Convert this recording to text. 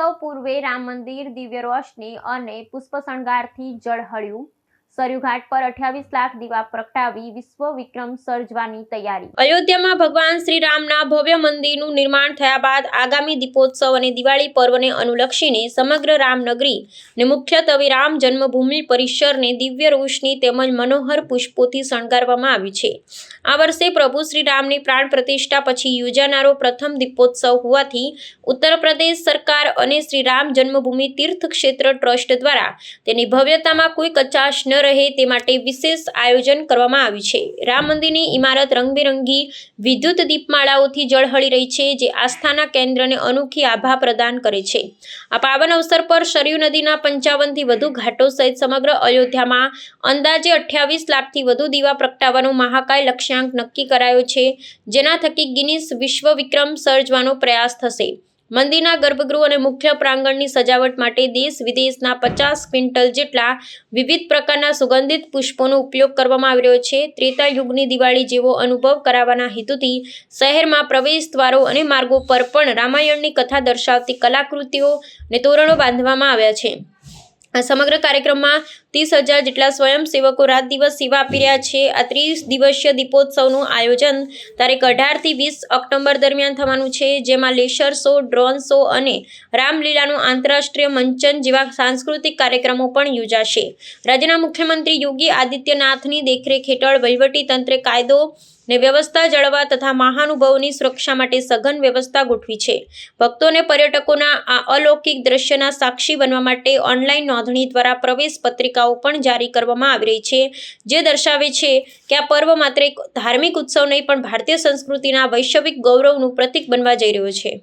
દીપોત્સવ પૂર્વે રામ મંદિર દિવ્ય રોશની અને પુષ્પ શણગારથી ઝળહળ્યું સરયુઘાટ પર અઠ્યાવીસ લાખ દીવા પ્રગટાવી વિશ્વ વિક્રમ સર્જવાની તૈયારી. અયોધ્યામાં ભગવાન શ્રી રામના ભવ્ય મંદિરનું નિર્માણ થયા બાદ આગામી દીપોત્સવ અને દિવાળી પર્વને અનુલક્ષીને સમગ્ર રામનગરી ને મુખ્યત્વે રામ જન્મભૂમિ પરિસરને દિવ્ય રોશની તેમજ મનોહર પુષ્પોથી શણગારવામાં આવ્યું છે. આ વર્ષે પ્રભુ શ્રી રામની પ્રાણ પ્રતિષ્ઠા પછી યોજાનારો પ્રથમ દીપોત્સવ હોવાથી ઉત્તર પ્રદેશ સરકાર અને શ્રી રામ જન્મભૂમિ તીર્થ ક્ષેત્ર ટ્રસ્ટ દ્વારા તેની ભવ્યતામાં કોઈ કચાશ ન રહે તે માટે વિશેષ આયોજન કરવામાં આવ્યું છે. રામ મંદિરની ઇમારત રંગબેરંગી વિદ્યુત દીપમાળાઓથી ઝળહળી રહી છે, જે આસ્થાના કેન્દ્રને અનોખી આભા પ્રદાન કરે છે. આ પાવન અવસર પર સરયુ નદીના પંચાવનથી વધુ ઘાટો સહિત સમગ્ર અયોધ્યામાં અંદાજે અઠ્યાવીસ લાખથી વધુ દીવા પ્રગટાવવાનો મહાકાય લક્ષ્યાંક નક્કી કરાયો છે, જેના થકી ગિનિસ વિશ્વ વિક્રમ સર્જવાનો પ્રયાસ થશે. મંદિરના ગર્ભગૃહ અને મુખ્ય પ્રાંગણની સજાવટ માટે દેશ વિદેશના પચાસ ક્વિન્ટલ જેટલા વિવિધ પ્રકારના સુગંધિત પુષ્પોનો ઉપયોગ કરવામાં આવી રહ્યો છે. ત્રેતા યુગની દિવાળી જેવો અનુભવ કરાવવાના હેતુથી શહેરમાં પ્રવેશ દ્વારો અને માર્ગો પર પણ રામાયણની કથા દર્શાવતી કલાકૃતિઓ અને તોરણો બાંધવામાં આવ્યા છે. આ સમગ્ર કાર્યક્રમમાં ત્રીસ હજાર જેટલા સ્વયંસેવકો રાત દિવસ સેવા આપી રહ્યા છે. આ ત્રીસ દિવસીય દીપોત્સવનું આયોજન તારીખ અઢારથી વીસ ઓક્ટોબર દરમિયાન થવાનું છે, જેમાં લેસર શો, ડ્રોન શો અને રામલીલાનું આંતરરાષ્ટ્રીય મંચન જેવા સાંસ્કૃતિક કાર્યક્રમો પણ યોજાશે. રાજ્યના મુખ્યમંત્રી યોગી આદિત્યનાથની દેખરેખ હેઠળ વહીવટી તંત્રે કાયદો ને વ્યવસ્થા જળવા તથા મહાનુભાવોની સુરક્ષા માટે સઘન વ્યવસ્થા ગોઠવી છે. ભક્તો અને પર્યટકોના આ અલૌકિક દ્રશ્યના સાક્ષી બનવા માટે ઓનલાઈન નોંધણી દ્વારા પ્રવેશ પત્રિકાઓ પણ જારી કરવામાં આવી રહી છે, જે દર્શાવે છે કે આ પર્વ માત્ર એક ધાર્મિક ઉત્સવ નહીં, પણ ભારતીય સંસ્કૃતિના વૈશ્વિક ગૌરવનું પ્રતીક બનવા જઈ રહ્યો છે.